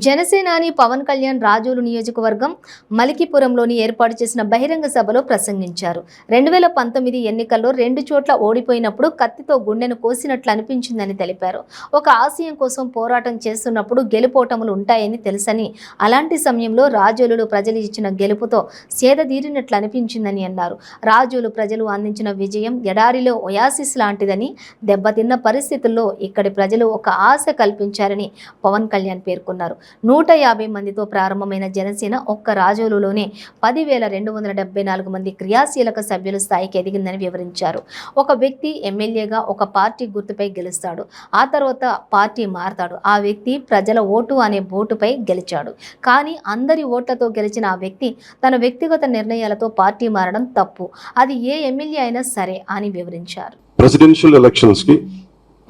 జనసేనాని పవన్ కళ్యాణ్ రాజోలు నియోజకవర్గం మలికిపురంలోని ఏర్పాటు చేసిన బహిరంగ సభలో ప్రసంగించారు. రెండు వేల పంతొమ్మిది ఎన్నికల్లో రెండు చోట్ల ఓడిపోయినప్పుడు కత్తితో గుండెను కోసినట్లు అనిపించిందని తెలిపారు. ఒక ఆశయం కోసం పోరాటం చేస్తున్నప్పుడు గెలుపోటములు ఉంటాయని తెలుసని అలాంటి సమయంలో రాజోలు ప్రజలు ఇచ్చిన గెలుపుతో సేదదీరినట్లు అనిపించిందని అన్నారు. రాజోలు ప్రజలు అందించిన విజయం ఎడారిలో ఒయాసిస్ లాంటిదని దెబ్బతిన్న పరిస్థితుల్లో ఇక్కడి ప్రజలు ఒక ఆశ కల్పించారని పవన్ కళ్యాణ్ పేర్కొన్నారు. నూట యాభై మందితో ప్రారంభమైన జనసేన ఒక్క రాజోలులోనే పదివేల రెండు వందల డెబ్బై నాలుగు మంది క్రియాశీలక సభ్యుల స్థాయికి ఎదిగిందని వివరించారు. ఒక వ్యక్తి ఎమ్మెల్యేగా ఒక పార్టీ గుర్తుపై గెలుస్తాడు. ఆ తర్వాత పార్టీ మారతాడు. ఆ వ్యక్తి ప్రజల ఓటు అనే బోటుపై గెలిచాడు. కానీ అందరి ఓట్లతో గెలిచిన ఆ వ్యక్తి తన వ్యక్తిగత నిర్ణయాలతో పార్టీ మారడం తప్పు. అది ఏ ఎమ్మెల్యే అయినా సరే అని వివరించారు. ప్రెసిడెన్షియల్ ఎలక్షన్స్కి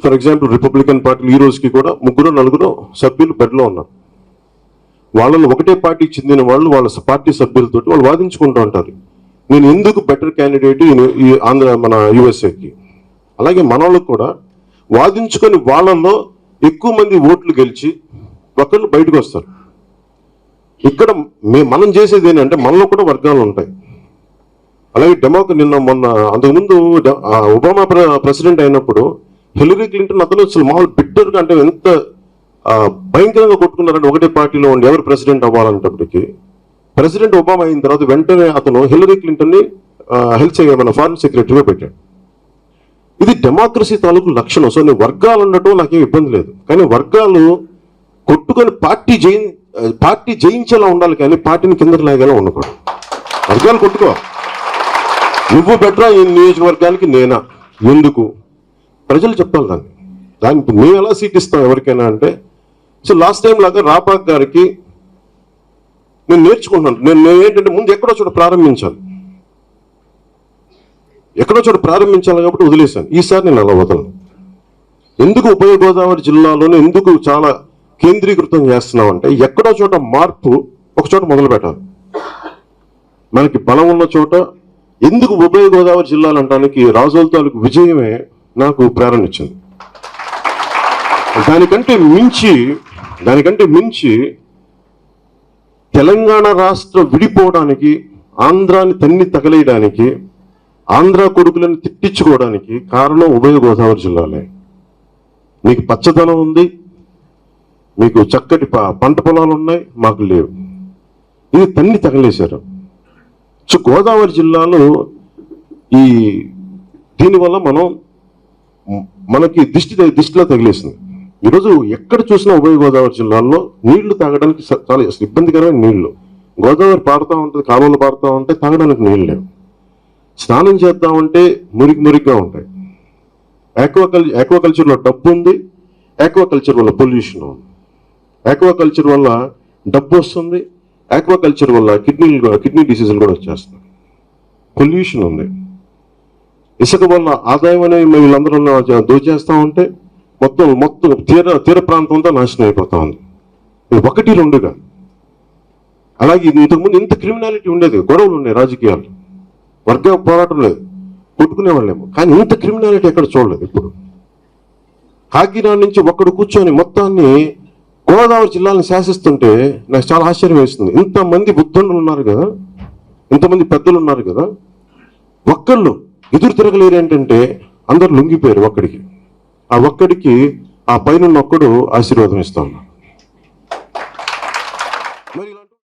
ఫర్ ఎగ్జాంపుల్ రిపబ్లికన్ పార్టీ ఈ రోజుకి కూడా ముగ్గురు నలుగురు సభ్యులు బెడ్లో ఉన్నారు. వాళ్ళని ఒకటే పార్టీకి చెందిన వాళ్ళు వాళ్ళ పార్టీ సభ్యులతో వాళ్ళు వాదించుకుంటూ ఉంటారు. నేను ఎందుకు బెటర్ క్యాండిడేట్ ఈ ఆంధ్ర మన యుఎస్ఏకి అలాగే మన కూడా వాదించుకొని వాళ్ళల్లో ఎక్కువ మంది ఓట్లు గెలిచి ఒకళ్ళు బయటకు వస్తారు. ఇక్కడ మే మనం చేసేది ఏంటంటే మనలో కూడా వర్గాలు ఉంటాయి. అలాగే డెమోక నిన్న మొన్న అంతకుముందు ఒబామా ప్ర- ప్రెసిడెంట్ అయినప్పుడు హిలరీ క్లింటన్ అతను అసలు మామూలు బిడ్డర్గా అంటే ఎంత భయంకరంగా కొట్టుకున్నారంటే ఒకటే పార్టీలో ఉండి ఎవరు ప్రెసిడెంట్ అవ్వాలనేటప్పటికి ప్రెసిడెంట్ ఒబామా అయిన తర్వాత వెంటనే అతను హిలరీ క్లింటన్ని హెల్త్ మన ఫారెన్ సెక్రటరీగా పెట్టాడు. ఇది డెమోక్రసీ తాలూకు లక్షణం. సో నేను వర్గాలు ఉండటం నాకేం ఇబ్బంది లేదు. కానీ వర్గాలు కొట్టుకొని పార్టీ జయి పార్టీ జయించేలా ఉండాలి కానీ పార్టీని కిందకి లాగేలా ఉండకూడదు. వర్గాలు కొట్టుకో. నువ్వు బెటరా ఈ నియోజకవర్గానికి నేనా? ఎందుకు? ప్రజలు చెప్పాలి దాన్ని. దానికి మేము ఎలా సీట్ ఇస్తాం ఎవరికైనా అంటే సో లాస్ట్ టైం లాగా రాపాక్ గారికి నేను నేర్చుకుంటున్నాను. నేను నేను ఏంటంటే ముందు ఎక్కడో చోట ప్రారంభించాలి. ఎక్కడో చోట ప్రారంభించాలి కాబట్టి వదిలేశాను. ఈసారి నేను అలా వదలను. ఎందుకు ఉభయ గోదావరి జిల్లాలోనే ఎందుకు చాలా కేంద్రీకృతం చేస్తున్నామంటే ఎక్కడో చోట మార్పు ఒక చోట మొదలు పెట్టాలి. మనకి బలం ఉన్న చోట ఎందుకు ఉభయ గోదావరి జిల్లాలు అంటానికి రాజోల తాలూకు విజయమే నాకు ప్రేరణ ఇచ్చింది. దానికంటే మించి దానికంటే మించి తెలంగాణ రాష్ట్ర విడిపోవడానికి ఆంధ్రాని తన్ని తగలేయడానికి ఆంధ్ర కొడుకులను తిట్టించుకోవడానికి కారణం ఉభయ గోదావరి జిల్లాలే. మీకు పచ్చదనం ఉంది మీకు చక్కటి ప- పంట పొలాలు ఉన్నాయి మాకు లేవు. ఇది తన్ని తగలేశారు. సో గోదావరి జిల్లాలో ఈ దీనివల్ల మనం మనకి దిష్టి దిష్టిలో తగిలేసింది. ఈరోజు ఎక్కడ చూసినా ఉభయ గోదావరి జిల్లాల్లో నీళ్ళు తాగడానికి చాలా ఇబ్బందికరమైన నీళ్ళు. గోదావరి పారుతూ ఉంటుంది కాలువలు పారుతా ఉంటే తాగడానికి నీళ్ళు లేవు. స్నానం చేద్దామంటే మురికి మురికిగా ఉంటాయి. ఆక్వాకల్ ఆక్వాకల్చర్లో డబ్బు ఉంది ఆక్వాకల్చర్ వల్ల పొల్యూషన్ ఉంది. ఆక్వాకల్చర్ వల్ల డబ్బు వస్తుంది ఆక్వాకల్చర్ వల్ల కిడ్నీ కిడ్నీ డిసీజులు కూడా వచ్చేస్తున్నాయి. పొల్యూషన్ ఉంది. ఇసుక వల్ల ఆదాయం అనేది వీళ్ళందరూ ఉన్న- ఉంటే మొత్తం మొత్తం తీర తీర ప్రాంతం అంతా నాశనం అయిపోతా ఉంది. ఇది ఒకటి రెండుగా అలాగే ఇది ఇంతకుముందు ఇంత క్రిమినాలిటీ ఉండేది. గొడవలు ఉన్నాయి రాజకీయాలు. వర్గ పోరాటం లేదు. కొట్టుకునేవాళ్ళేమో. కానీ ఇంత క్రిమినాలిటీ ఎక్కడ చూడలేదు ఇప్పుడు. కాకినాడ నుంచి ఒక్కడు కూర్చొని మొత్తాన్ని గోదావరి జిల్లాలను శాసిస్తుంటే నాకు చాలా ఆశ్చర్యం వేస్తుంది. ఇంతమంది బుద్ధులు ఉన్నారు కదా. ఇంతమంది పెద్దలు ఉన్నారు కదా. ఒక్కళ్ళు ఎదురు తిరగలేరు ఏంటంటే అందరు లొంగిపోయారు ఒక్కడికి. ఆ ఒక్కడికి ఆ పైన ఒక్కడు ఆశీర్వాదం ఇస్తా ఉన్నాడు.